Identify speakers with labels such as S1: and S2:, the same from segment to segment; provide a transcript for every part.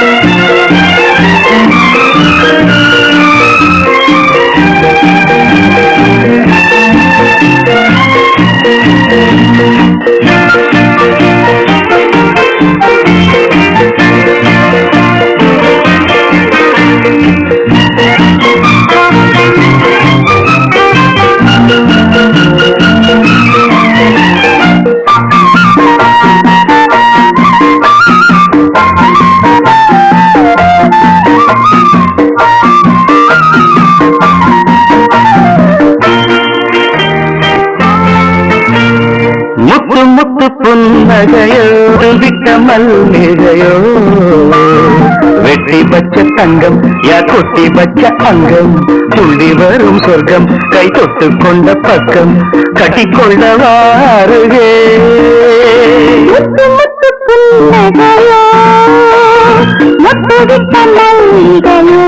S1: Thank you. புன்னகையோ விட்ட மல்லிகையோ? வெற்றி பச்ச தங்கம் யா கொட்டி பச்ச அங்கம். துள்ளி வரும் சொர்க்கம் கை தொட்டு கொண்ட பக்கம். கட்டிக்கொள்ள வாருகே
S2: புன்னகையோ? முத்துவிட்ட மல்லிகையோ?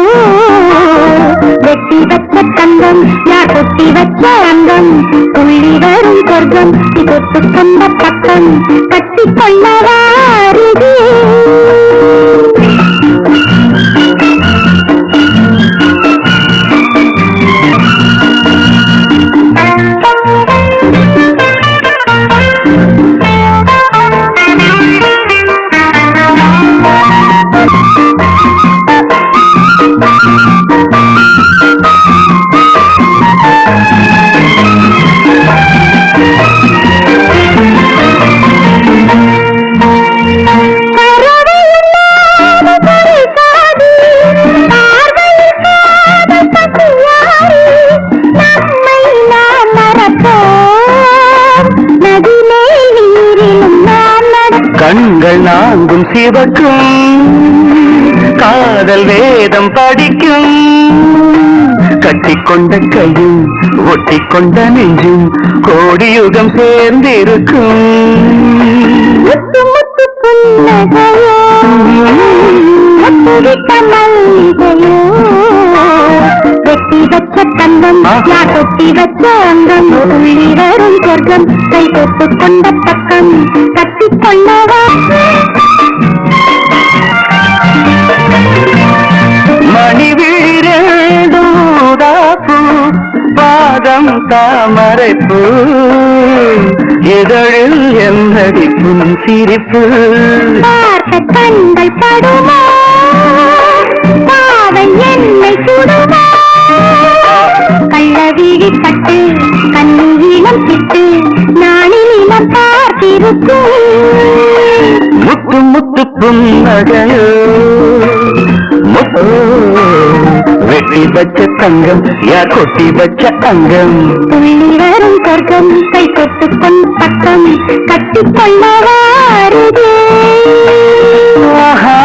S2: வெட்டி வச்ச தங்கம் யார் கொட்டி வச்ச அங்கம். துள்ளி வரும் சொர்க்கம் தொட்டு கொண்ட பக்கம் கட்டி கொள்ள Thank
S1: you. நான்கும் சிவக்கும். காதல் வேதம் படிக்கும். கட்டிக்கொண்ட கையும் ஒட்டிக்கொண்ட நெஞ்சும் கோடி யுகம் சேர்ந்திருக்கும்
S2: வெட்டி வச்ச தங்கம் யார் கொட்டி வச்ச அங்கம் உள்ளி வரும் சொர்க்கம் கை தொட்டு கொண்ட பக்கம் கட்டி
S1: பாதம் தாமரைப்பூ இதழில் எந்தடி புன் சிரிப்பு.
S2: பார்த்த கண்கள் படுமா? பாவம் என்னை சுடுமா? கள்ளவிழி பட்டு கண்ணீளம் சிட்டு நாளிலம் பார்த்திருக்கும்
S1: முத்து முத்து புன்னகையோ வச்ச தங்கம் யார் கொட்டி வச்ச அங்கம்
S2: துள்ளி வரும் சொர்க்கம் கை தொட்டு கொண்டு பக்கம் கட்டி கொள்ள வாருதே
S1: ஆஹா.